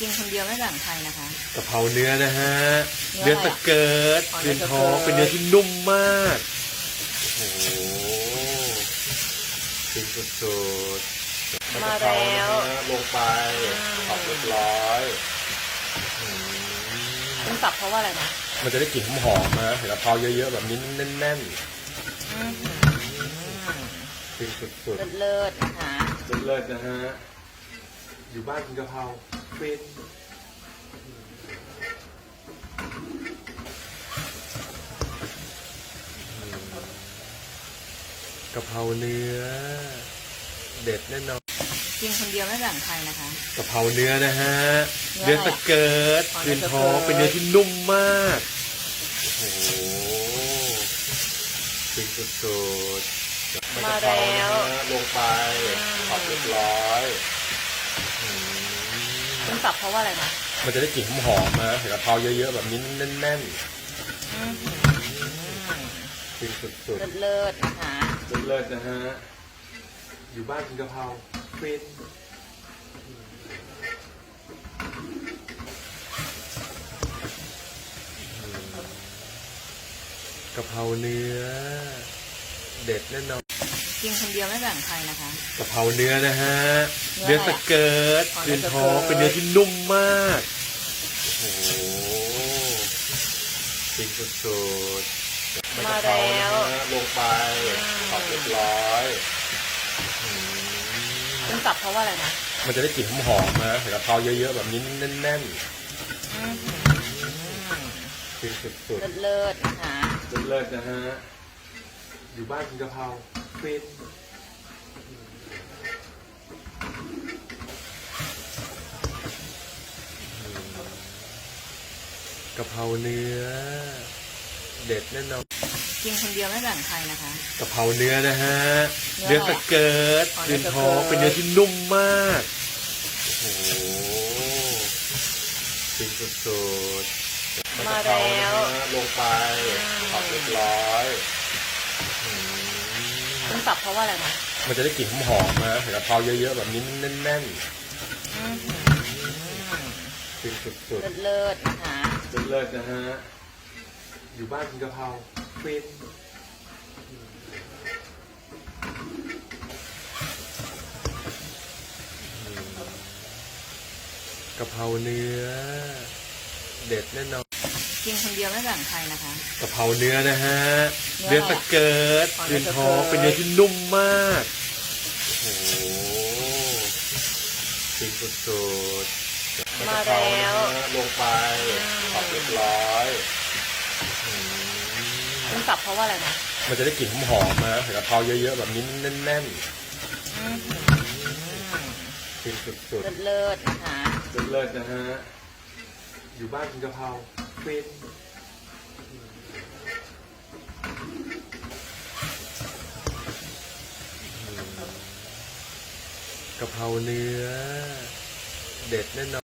กินคนเดียวไม่แบ่งใครนะคะ กะเพราเนื้อนะฮะ เนื้เนื้อออะไรสเกิร์ตอ๋อเนื้อเนื้อท้องสเกิร์ตเป็นเนื้อที่นุ่มมาก โอ้โหฟินสุดๆมาแล้วกะเพรนะฮะลงไปขอบเรียบร้อยอืมต้องสับเพราะว่าอะไรนะมันจะได้กลิ่นหอมๆนะเห็นกะเพราเยอะๆแบบนี้แน่นอืมๆฟินสุดเลิศๆนะคะๆเลิศๆนะฮะ อยู่บ้านกินกะเพรา ฟินกะเพราเนื้อ เด็ดแน่นอนกินคนเดียวไม่แบ่งใครนะคะ กะเพราเนื้อนะฮะ เนื้เนื้อออะไรสเกิร์ตอ๋อเนื้เนื้ออท้องสเกิร์ตเป็นเนื้อที่นุ่มมาก โอ้โหฟินสุดๆมาแล้วกะเพรนะฮะลงไปขอบเรียบร้อยอืมต้อง สับเพราะว่าอะไรนะมันจะได้กลิ่นหอมๆนะเห็นกะเพราเยอะๆแบบนี้แน่นอืมๆฟินสุดเลิศๆนะคะๆเลิศๆนะฮะ อยู่บ้านกินกะเพราฟินกะเพราเนื้อ เด็ดแน่นอน กินคนเดียวไม่แบ่งใครนะคะ กะเพราเนื้อนะฮะ เนื้เนื้อออะไรสเกิร์ตอ๋อเนื้เนื้ออท้องสเกิร์ตเป็นเนื้อที่นุ่มมาก โอ้โหฟินสุดๆมาแล้วกะเพรนะฮะลงไปขอบเรียบร้อยอืมต้องสับเพราะว่าอะไรนะมันจะได้กลิ่นหอมๆนะเห็นกะเพราเยอะๆ แบบนี้แน่นอืมๆฟินสุดเลิศๆนะคะ ๆเลิศๆนะฮะ อยู่บ้านกินกะเพราฟินกะเพราเนื้อ เด็ดแน่นอนกินคนเดียวไม่แบ่งใครนะคะ กะเพราเนื้อนะฮะ เนื้เนื้อออะไรสเกิร์ตอ๋อเนื้เนื้ออท้องสเกิร์ตเป็นเนื้อที่นุ่มมาก โอ้โหฟินสุดๆมาแล้วกะเพรนะฮะลงไปขอบเรียบร้อยอืมต้อง สับเพราะว่าอะไรนะมันจะได้กลิ่นหอมๆนะเห็นกะเพราเยอะๆแบบนี้แน่นอืมๆฟินสุดเลิศๆนะคะๆเลิศๆนะฮะ อยู่บ้านกินกะเพราฟินกะเพราเนื้อ เด็ดแน่นอน กินคนเดียวไม่แบ่งใครนะคะ กะเพราเนื้อนะฮะ เนื้อเนื้อสเกิร์ตอ๋อเนื้เนื้ออสเกิร์ตท้องเป็นเนื้อที่นุ่มมาก โอ้โหฟินสุดๆมาแล้วกะเพรนะฮะลงไปขอบเรียบร้อยอืมต้องสับเพราะว่าอะไรนะ มันจะได้กลิ่นหอมๆนะเห็นกะเพราเยอะๆแบบนี้แน่นอืมๆฟินสุดเลิศๆนะคะๆเลิศๆนะฮะ อยู่บ้านกินกะเพรา ฟินกะเพราเนื้อ เด็ดแน่นอน